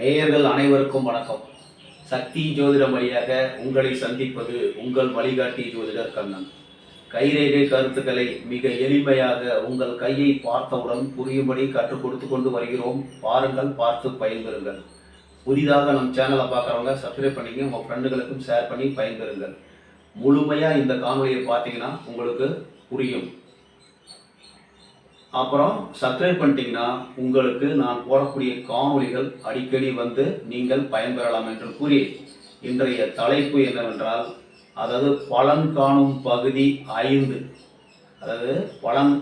நேயர்கள் அனைவருக்கும் வணக்கம். சக்தி ஜோதிடம் வழியாக உங்களை சந்திப்பது உங்கள் வழிகாட்டி ஜோதிடர் கண்ணன். கைரேகை கருத்துக்களை மிக எளிமையாக உங்கள் கையை பார்த்தவுடன் புரியும்படி கற்றுக் கொடுத்து கொண்டு வருகிறோம். பாருங்கள் பார்த்து பயன்பெறுங்கள். புதிதாக நம் சேனலை பார்க்குறவங்க சப்ஸ்கிரைப் பண்ணிங்க உங்கள் ஃப்ரெண்டுகளுக்கும் ஷேர் பண்ணி பயன்பெறுங்கள். முழுமையாக இந்த காணொலியை பார்த்தீங்கன்னா உங்களுக்கு புரியும். அப்புறம் சப்ஸ்கிரைப் பண்ணிட்டீங்கன்னா உங்களுக்கு நான் போடக்கூடிய காணொலிகள் அடிக்கடி வந்து நீங்கள் பயன்பெறலாம் என்று கூறி இன்றைய தலைப்பு என்னவென்றால் அதாவது பலன் காணும் பகுதி ஐந்து. அதாவது பலன்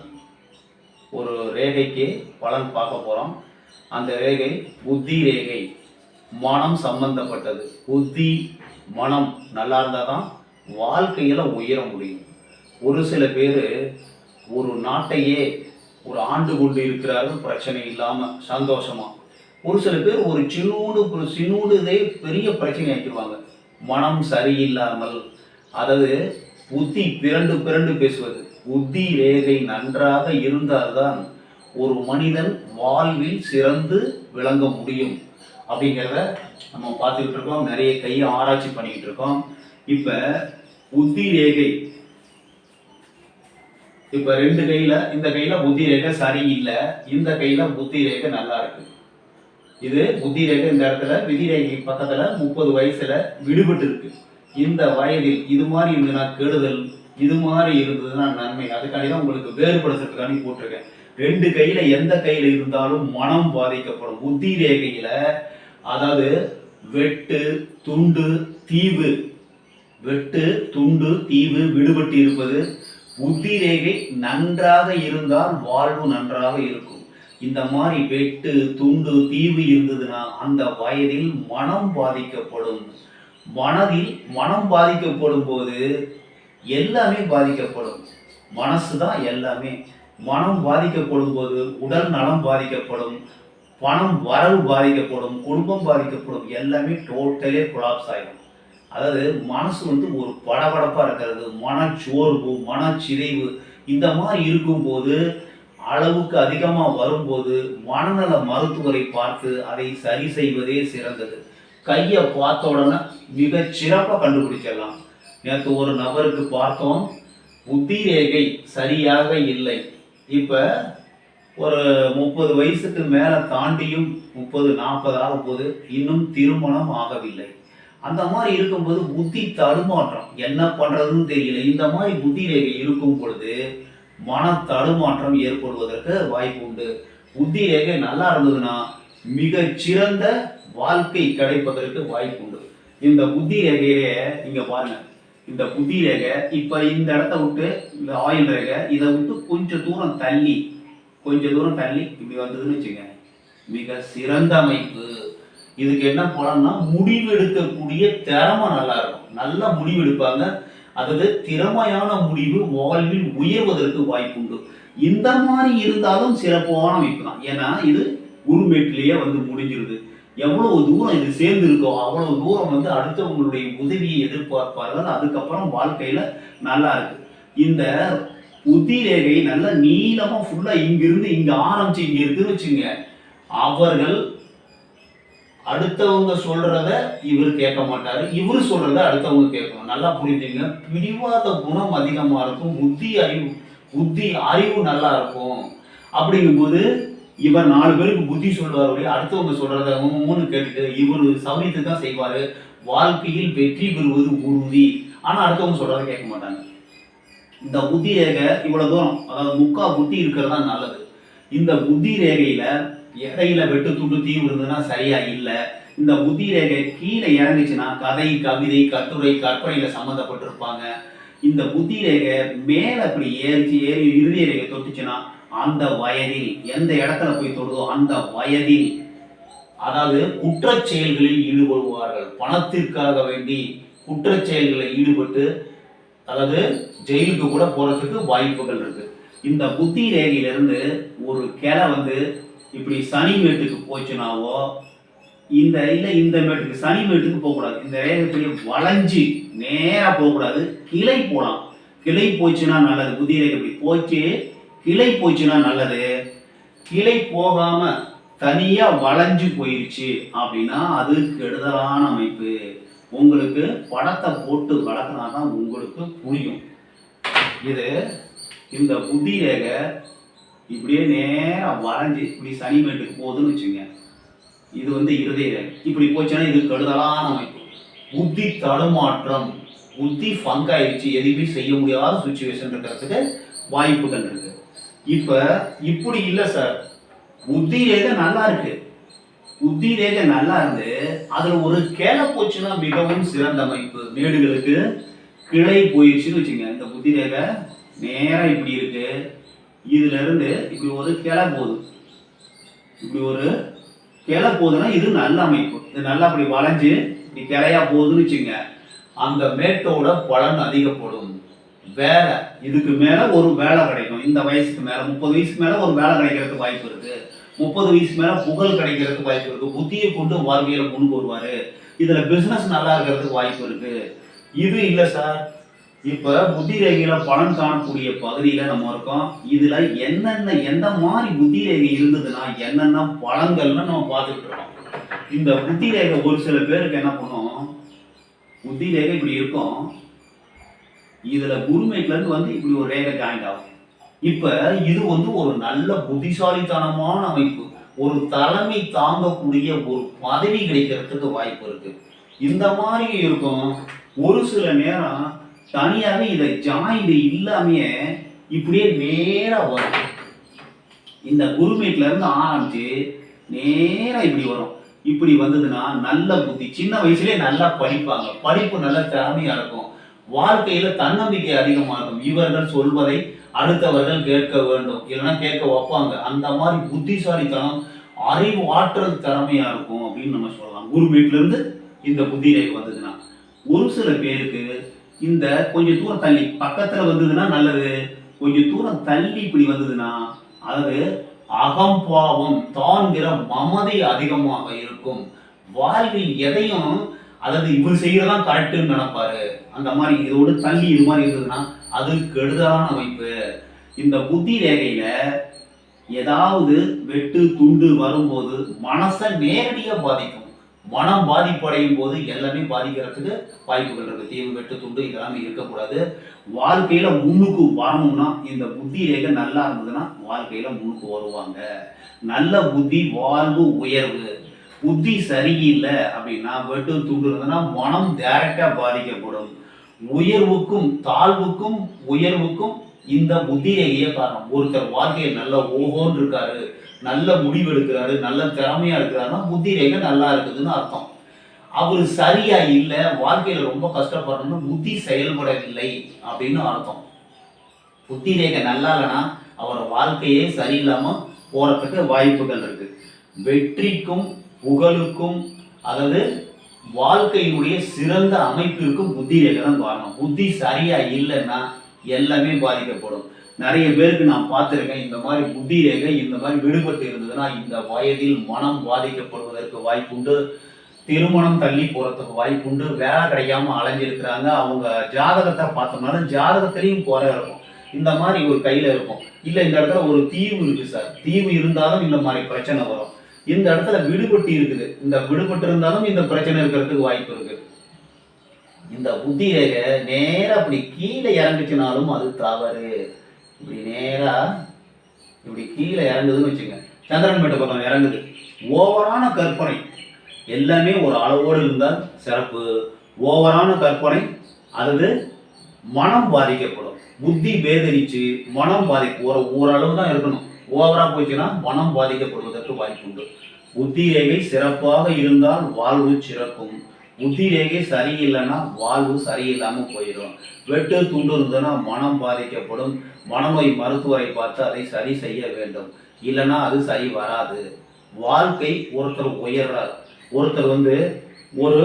ஒரு ரேகைக்கு பலன் பார்க்க போகிறோம் அந்த ரேகை புத்தி ரேகை மனம் சம்பந்தப்பட்டது. புத்தி மனம் நல்லா இருந்தால் தான் வாழ்க்கையில் உயர முடியும். ஒரு சில பேர் ஒரு நாட்டையே ஒரு ஆண்டு கொண்டு இருக்கிறார்கள் பிரச்சனை இல்லாமல் சந்தோஷமா. ஒரு சில பேர் ஒரு சின்னூடு ஒரு பெரிய பிரச்சனை ஆக்கிடுவாங்க. மனம் சரியில்லாமல் அதாவது புத்தி பிறண்டு பிறண்டு பேசுவது. புத்தி ரேகை நன்றாக இருந்தால்தான் ஒரு மனிதன் வாழ்வில் சிறந்து விளங்க முடியும். அப்படிங்கிறத நம்ம பார்த்துக்கிட்டு இருக்கோம். நிறைய கையை ஆராய்ச்சி பண்ணிக்கிட்டு இருக்கோம். இப்போ புத்தி ரேகை இப்ப ரெண்டு கையில இந்த கையில புத்தி ரேகை சரியில்லை இந்த கையில புத்தி ரேகை நல்லா இருக்கு. இது புத்தி ரேகை இந்த இடத்துல விதி ரேகை பக்கத்துல முப்பது வயசுல விடுபட்டு இருக்கு இந்த வயதில் இது மாதிரி இருந்ததுன்னா கெடுதல் இது மாதிரி இருந்ததுன்னா நன்மை. அதுக்காண்டி தான் உங்களுக்கு வேறுபடுத்துறதுக்காண்டி போட்டிருக்கேன். ரெண்டு கையில எந்த கையில இருந்தாலும் மனம் பாதிக்கப்படும். புத்தி ரேகையில அதாவது வெட்டு துண்டு தீவு. வெட்டு துண்டு தீவு விடுபட்டு இருப்பது உதிரேகை நன்றாக இருந்தால் வாழ்வு நன்றாக இருக்கும். இந்த மாதிரி வெட்டு துண்டு தீவு இருந்ததுன்னா அந்த வயதில் மனம் பாதிக்கப்படும். மனதில் மனம் பாதிக்கப்படும் போது எல்லாமே பாதிக்கப்படும். மனசு தான் எல்லாமே. மனம் பாதிக்கப்படும் போது உடல் நலம் பாதிக்கப்படும். பணம் வரவு பாதிக்கப்படும். குடும்பம் பாதிக்கப்படும். எல்லாமே டோட்டலே கொலாப்ஸ் ஆகிடும் அதாவது மனசு வந்து ஒரு படபடப்பாக இருக்கிறது மனச்சோர்வு மனச்சிதைவு இந்த மாதிரி இருக்கும்போது அளவுக்கு அதிகமாக வரும்போது மனநல மருத்துவரை பார்த்து அதை சரி செய்வதே சிறந்தது. கையை பார்த்த உடனே மிக சிறப்பாக கண்டுபிடிச்சிடலாம் நேற்று ஒரு நபருக்கு பார்த்தோம் புத்தி ரேகை சரியாக இல்லை. இப்போ ஒரு முப்பது வயசுக்கு மேலே தாண்டியும் முப்பது நாற்பது போது இன்னும் திருமணம் ஆகவில்லை. அந்த மாதிரி இருக்கும்போது புத்தி தடுமாற்றம். என்ன பண்ணுறதுன்னு தெரியல. இந்த மாதிரி புத்தி ரேகை இருக்கும் பொழுது மன தடுமாற்றம் ஏற்படுவதற்கு வாய்ப்பு உண்டு. புத்தி ரேகை நல்லா இருந்ததுன்னா மிக சிறந்த வாழ்க்கை கிடைப்பதற்கு வாய்ப்பு உண்டு. இந்த புத்தி ரேகையிலே நீங்கள் பாருங்க. இந்த புத்தி ரேகை இப்போ இந்த இடத்த விட்டு இந்த ஆயில் ரேகை இதை விட்டு கொஞ்சம் தூரம் தள்ளி கொஞ்சம் தூரம் தள்ளி இப்படி வந்ததுன்னு வச்சுக்கோங்க. மிக சிறந்த அமைப்பு. இதுக்கு என்ன பலன்னா முடிவு எடுக்கக்கூடிய திறமை நல்லா இருக்கும் நல்லா முடிவெடுப்பாங்க. அதாவது திறமையான முடிவு வாழ்வில் உயர்வதற்கு வாய்ப்பு உண்டு. இந்த மாதிரி இருந்தாலும் சிறப்பான அமைப்பு தான் ஏன்னா இது குருமேட்டிலேயே வந்து முடிஞ்சிருது. எவ்வளவு தூரம் இது சேர்ந்து இருக்கோ அவ்வளவு தூரம் வந்து அடுத்தவங்களுடைய உதவியை எதிர்பார்ப்பார்கள். அதுக்கப்புறம் வாழ்க்கையில நல்லா இருக்கு. இந்த புத்தி ரேகை நல்ல நீளமா ஃபுல்லா இங்கிருந்து இங்க ஆரம்பிச்சு இங்க இருக்குன்னு வச்சுங்க அவர்கள் அடுத்தவங்க சொல்றத இவர் கேட்க மாட்டாரு. இவர் சொல்றத அடுத்தவங்க கேட்கணும். நல்லா புரிஞ்சுங்க. பிடிவாத குணம் அதிகமா இருக்கும். புத்தி அறிவு புத்தி அறிவு நல்லா இருக்கும். அப்படிங்கும்போது இவர் நாலு பேருக்கு புத்தி சொல்வார் ஒழிய அடுத்தவங்க சொல்றத மூணு கேட்டுட்டு இவர் சௌரியத்தை தான் செய்வாரு. வாழ்க்கையில் வெற்றி பெறுவது உறுதி. ஆனா அடுத்தவங்க சொல்றத கேட்க மாட்டாங்க. இந்த புத்தி ரேகை இவ்வளவு தூரம் அதாவது முக்கா புத்தி இருக்கிறது தான் நல்லது. இந்த புத்தி ரேகையில இடையில வெட்டு துண்டு தீ இருந்ததுன்னா சரியா இல்லை. இந்த புத்தி ரேகை கீழே இறங்குச்சுன்னா கதை கவிதை கட்டுரை கற்பனையில சம்மந்தப்பட்டிருப்பாங்க இந்த புத்தி ரேகை மேல அப்படி ஏறிச்சு ஏறி இறுதி ரேகை தொட்டுச்சுன்னா அந்த வயதில் எந்த இடத்துல போய் தொடுதோ அந்த வயதில் அதாவது குற்றச் செயல்களில் ஈடுபடுவார்கள். பணத்திற்காக வேண்டி குற்றச் செயல்களில் ஈடுபட்டு அதாவது ஜெயிலுக்கு கூட போறதுக்கு வாய்ப்புகள் இருக்கு. இந்த புத்தி ரேகையிலிருந்து ஒரு கிளை வந்து இப்படி சனி மேட்டுக்கு போச்சுனாவோ இந்த இல்லை இந்த மேட்டுக்கு சனி மேட்டுக்கு போகக்கூடாது. இந்த ரேகை வளைஞ்சு நேராக போகக்கூடாது. கிளை போகலாம் கிளை போச்சுன்னா நல்லது. புதிய ரேகை இப்படி போச்சு கிளை போச்சுன்னா நல்லது. கிளை போகாமல் தனியாக வளைஞ்சு போயிடுச்சு அப்படின்னா அது கெடுதலான அமைப்பு. உங்களுக்கு படத்தை போட்டு வளர்க்கினா தான் உங்களுக்கு புரியும். இது இந்த புத்தி ரேகை இப்படியே நேராக வரைஞ்சி இப்படி சனிமேட்டுக்கு போகுதுன்னு வச்சுங்க இது வந்து இருதய இப்படி போச்சுன்னா இது கெடுதலான அமைப்பு. புத்தி தடுமாற்றம். புத்தி ஃபங்க் ஆயிடுச்சு எதுவுமே செய்ய முடியாத சுச்சுவேஷன் இருக்கிறதுக்கு வாய்ப்புகள் இருக்கு. இப்போ இப்படி இல்லை சார் புத்தி ரேகை நல்லா இருக்கு. புத்தி ரேகை நல்லா இருந்து அதில் ஒரு கிளை போச்சுன்னா மிகவும் சிறந்த அமைப்பு. மேடுகளுக்கு கிளை போயிடுச்சுன்னு வச்சுங்க இந்த புத்தி ரேகை நேராக இப்படி இருக்குது இதுல இருந்து இப்படி ஒரு கிளை போகுது இப்படி ஒரு கிளை போகுதுன்னா இது நல்ல அமைப்பு. இது நல்லா அப்படி வளைஞ்சு இப்படி கிளையா போகுதுன்னு வச்சுங்க. அந்த மேட்டோட பலன் அதிகப்படும். வேலை. இதுக்கு மேல ஒரு வேலை கிடைக்கும். இந்த வயசுக்கு மேல முப்பது வயசுக்கு மேல ஒரு வேலை கிடைக்கிறதுக்கு வாய்ப்பு இருக்கு. முப்பது வயசு மேல புகழ் கிடைக்கிறதுக்கு வாய்ப்பு இருக்கு. புத்தியை கொண்டு வாழ்வியல கொண்டு வருவாரு. இதுல பிசினஸ் நல்லா இருக்கிறதுக்கு வாய்ப்பு இருக்கு. இது இல்லை சார் இப்போ புத்தி ரேகையில பலன் காணக்கூடிய பகுதியில நம்ம இருக்கோம். இதுல என்னென்ன எந்த மாதிரி புத்தி ரேகை இருந்ததுன்னா என்னென்ன பலன்கள்னு நம்ம பார்த்துட்டு இருக்கோம். இந்த புத்தி ரேகை ஒரு சில பேருக்கு என்ன பண்ணும்? புத்தி ரேகை இப்படி இருக்கும். இதுல குருமேட்ல வந்து இப்படி ஒரு ரேகை ஜாயிண்ட் ஆகும். இப்போ இது வந்து ஒரு நல்ல புத்திசாலித்தனமான அமைப்பு. ஒரு தலைமை தாங்கக்கூடிய ஒரு பதவி கிடைக்கிறதுக்கு வாய்ப்பு இருக்கு. இந்த மாதிரி இருக்கும். ஒரு சில நேரம் தனியாகவே இதை ஜாயிண்ட் இல்லாமையே இப்படியே நேராக வரும். இந்த குருமீட்லேருந்து இருந்து நேராக இப்படி வரும். இப்படி வந்ததுன்னா நல்ல புத்தி. சின்ன வயசுலேயே நல்லா படிப்பாங்க. படிப்பு நல்ல திறமையா இருக்கும். வாழ்க்கையில் தன்னம்பிக்கை அதிகமாக இருக்கும். இவர்கள் சொல்வதை அடுத்தவர்கள் கேட்க வேண்டும். இல்லைன்னா கேட்க வைப்பாங்க. அந்த மாதிரி புத்திசாலித்தனம் அறிவு ஆற்றல் திறமையாக இருக்கும் அப்படின்னு நம்ம சொல்லலாம். குருமீட்லேருந்து இந்த புத்தி ரேகை வந்ததுன்னா ஒரு சில பேருக்கு இந்த கொஞ்சம் தூரம் தள்ளி பக்கத்துல வந்ததுன்னா நல்லது. கொஞ்சம் தூரம் தள்ளி இப்படி வந்ததுன்னா அதாவது அகம்பாவம் தான்கிற மமதை அதிகமாக இருக்கும். வாழ்வில் எதையும் அதாவது இவர் செய்யறதான் கரெக்டுன்னு நினைப்பாரு. அந்த மாதிரி இதோடு தள்ளி இது மாதிரி இருந்ததுன்னா அது கெடுதலான அமைப்பு. இந்த புத்தி ரேகையில ஏதாவது வெட்டு துண்டு வரும்போது மனசை நேரடியாக பாதிக்கும். மனம் பாதிப்படையும் போது எல்லாமே பாதிக்கிறதுக்கு வாய்ப்புகள் இருக்கு. தீவு வெட்டு துண்டு இதெல்லாமே இருக்கக்கூடாது. வாழ்க்கையில முன்னுக்கு வரணும்னா இந்த புத்தி ரேகை நல்லா இருந்ததுன்னா வாழ்க்கையில முன்னுக்கு வருவாங்க. நல்ல புத்தி வாழ்வு உயர்வு. புத்தி சரியில்லை அப்படின்னா வெட்டு துண்டு இருந்ததுன்னா மனம் டைரக்டா பாதிக்கப்படும். உயர்வுக்கும் தாழ்வுக்கும் உயர்வுக்கும் இந்த புத்தி ரேகையே காரணம். ஒருத்தர் வாழ்க்கையில் நல்ல ஓஹோன்னு இருக்காரு. நல்ல முடிவு எடுக்கிறாரு நல்ல திறமையா இருக்கிறாருன்னா புத்தி ரேகை நல்லா இருக்குதுன்னு அர்த்தம். அவர் சரியா இல்லை வாழ்க்கையில ரொம்ப கஷ்டப்படணும்னு புத்தி செயல்படவில்லை அப்படின்னு அர்த்தம். புத்தி ரேகை நல்லா இல்லைன்னா அவர் வாழ்க்கையே சரியில்லாம போறதுக்கு வாய்ப்புகள் இருக்கு. வெற்றிக்கும் புகழுக்கும் அதாவது வாழ்க்கையினுடைய சிறந்த அமைப்பிற்கும் புத்தி ரேகை தான் காரணம். புத்தி சரியா இல்லைன்னா எல்லாமே பாதிக்கப்படும். நிறைய பேருக்கு நான் பார்த்துருக்கேன் இந்த மாதிரி புத்தி ரேகை இந்த மாதிரி விடுபட்டு இருந்ததுன்னா இந்த வயதில் மனம் பாதிக்கப்படுவதற்கு வாய்ப்புண்டு. திருமணம் தள்ளி போகிறதுக்கு வாய்ப்புண்டு. வேலை கிடைக்காம அலைஞ்சிருக்கிறாங்க. அவங்க ஜாதகத்தை பார்த்தோம்னாலும் ஜாதகத்திலையும் குறை இருக்கும். இந்த மாதிரி ஒரு கையில் இருக்கும். இல்லை இந்த இடத்துல ஒரு தீவு இருக்குது சார். தீவு இருந்தாலும் இந்த மாதிரி பிரச்சனை வரும். இந்த இடத்துல விடுபட்டு இருக்குது. இந்த விடுபட்டு இருந்தாலும் இந்த பிரச்சனை இருக்கிறதுக்கு வாய்ப்பு இருக்குது இந்த புத்தி ரேகை நேராக அப்படி கீழே இறங்குச்சுனாலும் அது தவறு. இப்படி நேரா இப்படி கீழே இறங்குதுன்னு வச்சுங்க சந்திரன் மேட்டு பக்கம் இறங்குது. ஓவரான கற்பனை. எல்லாமே ஒரு அளவோடு இருந்தால் சிறப்பு. ஓவரான கற்பனை அதாவது மனம் பாதிக்கப்படும். புத்தி வேதனிச்சு மனம் பாதிக்கும் ஒரு ஓரளவு தான் இருக்கணும். ஓவராக போச்சுன்னா மனம் பாதிக்கப்படுவதற்கு வாய்ப்பு உண்டு. புத்தி சிறப்பாக இருந்தால் வாழ்வு சிறக்கும். புத்தி ரேகை சரியில்லைன்னா வாழ்வு சரியில்லாமல் போயிடும். வெட்டு துண்டு இருந்ததுன்னா மனம் பாதிக்கப்படும். மனநோய் மருத்துவரை பார்த்து அதை சரி செய்ய வேண்டும். இல்லைன்னா அது சரி வராது. வாழ்க்கை ஒருத்தர் உயர்றார். ஒருத்தர் வந்து ஒரு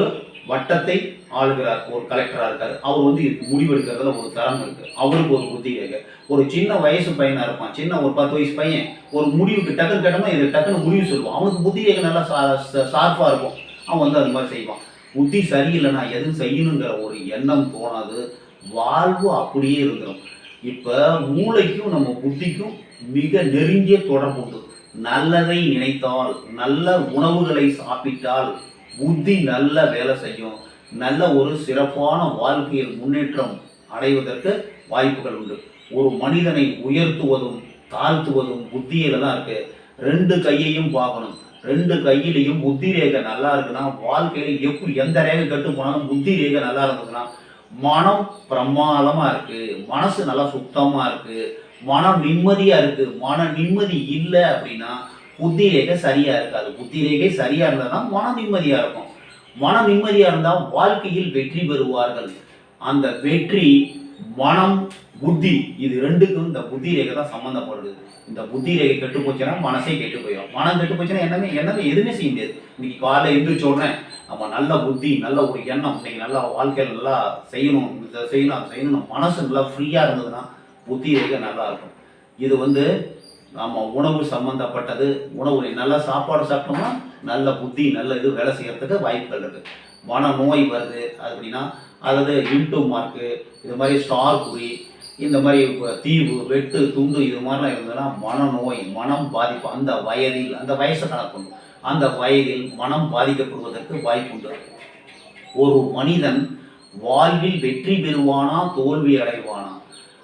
வட்டத்தை ஆளுகிறார். ஒரு கலெக்டராக இருக்கார். அவர் வந்து இதுக்கு முடிவெடுக்கிறதுல ஒரு தரம் இருக்கு. அவருக்கு ஒரு புத்தி ரேகை ஒரு சின்ன வயசு பையனாக இருப்பான். சின்ன ஒரு பத்து வயசு பையன் ஒரு முடிவுக்கு டக்குன்னு கேட்டோம்னா இது டக்குன்னு முடிவு சொல்லுவான். அவனுக்கு புத்தி ரேகை நல்லா ஷார்ப்பா இருக்கும். அவன் வந்து அது மாதிரி செய்வான். புத்தி சரியில்லைனா எதுவும் செய்யணுங்கிற ஒரு எண்ணம் தோணாது. வாழ்வு அப்படியே இருந்துடும் இப்போ மூளைக்கும் நம்ம புத்திக்கும் மிக நெருங்கிய தொடர்பு உண்டு. நல்லதை நினைத்தால் நல்ல உணவுகளை சாப்பிட்டால் புத்தி நல்ல வேலை செய்யும். நல்ல ஒரு சிறப்பான வாழ்க்கையில் முன்னேற்றம் அடைவதற்கு வாய்ப்புகள் உண்டு. ஒரு மனிதனை உயர்த்துவதும் தாழ்த்துவதும் புத்தியில் தான் இருக்குது ரெண்டு கையையும் பார்க்கணும். ரெண்டு கையிலையும் புத்தி ரேகை நல்லா இருக்குன்னா வாழ்க்கையில எப்படி எந்த ரேகை கட்டு போனாலும் புத்தி ரேகை நல்லா இருந்ததுன்னா மனம் பிரமாதமா இருக்கு மனசு நல்லா சுத்தமா இருக்கு மனம் நிம்மதியா இருக்கு. மன நிம்மதி இல்லை அப்படின்னா புத்தி ரேகை சரியா இருக்காது. புத்தி ரேகை சரியா இருந்தால் தான் மன நிம்மதியா இருக்கும். மன நிம்மதியா இருந்தா வாழ்க்கையில் வெற்றி பெறுவார்கள். அந்த வெற்றி மனம் புத்தி. இது ரெண்டுக்கும் இந்த புத்தி ரேகை தான் சம்மந்தப்படுது இந்த புத்தி ரேகை கெட்டு போச்சுன்னா மனசே கெட்டு போயிடும். மனம் கெட்டு போச்சுன்னா என்னமே என்னமே எதுவுமே செய்ய முடியாது. இன்னைக்கு காலைல எழுந்திரிச்ச உடனே நம்ம நல்ல புத்தி நல்ல ஒரு எண்ணம் இன்னைக்கு நல்லா வாழ்க்கையில் நல்லா செய்யணும் இதை செய்யணும் அதை செய்யணும் மனசு நல்லா ஃப்ரீயாக இருந்ததுன்னா புத்தி ரேகை நல்லா இருக்கும். இது வந்து நம்ம உணவு சம்மந்தப்பட்டது உணவு நல்லா சாப்பாடு சாப்பிட்டோம்னா நல்ல புத்தி நல்ல இது வேலை செய்யறதுக்கு வாய்ப்புகள் இருக்கு. மன நோய் வருது அப்படின்னா அதாவது இன்டூ மார்க்கு இது மாதிரி ஸ்டார் குறி இந்த மாதிரி தீவு வெட்டு துண்டு இது மாதிரிலாம் இருந்ததுன்னா மனநோய் மனம் பாதிப்பு அந்த வயதில் அந்த வயசை கணக்கு அந்த வயதில் மனம் பாதிக்கப்படுவதற்கு வாய்ப்புண்டு ஒரு மனிதன் வாழ்வில் வெற்றி பெறுவானா தோல்வி அடைவானா?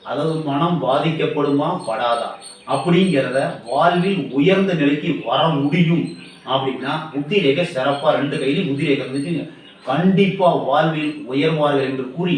அதாவது மனம் பாதிக்கப்படுமா படாதா? அப்படிங்கிறத வாழ்வில் உயர்ந்த நிலைக்கு வர முடியும் அப்படின்னா புத்திரேகை சிறப்பாக ரெண்டு கையிலையும் புத்திரேகை இருந்துச்சுங்க கண்டிப்பாக வாழ்வில் உயர்வார்கள் என்று கூறி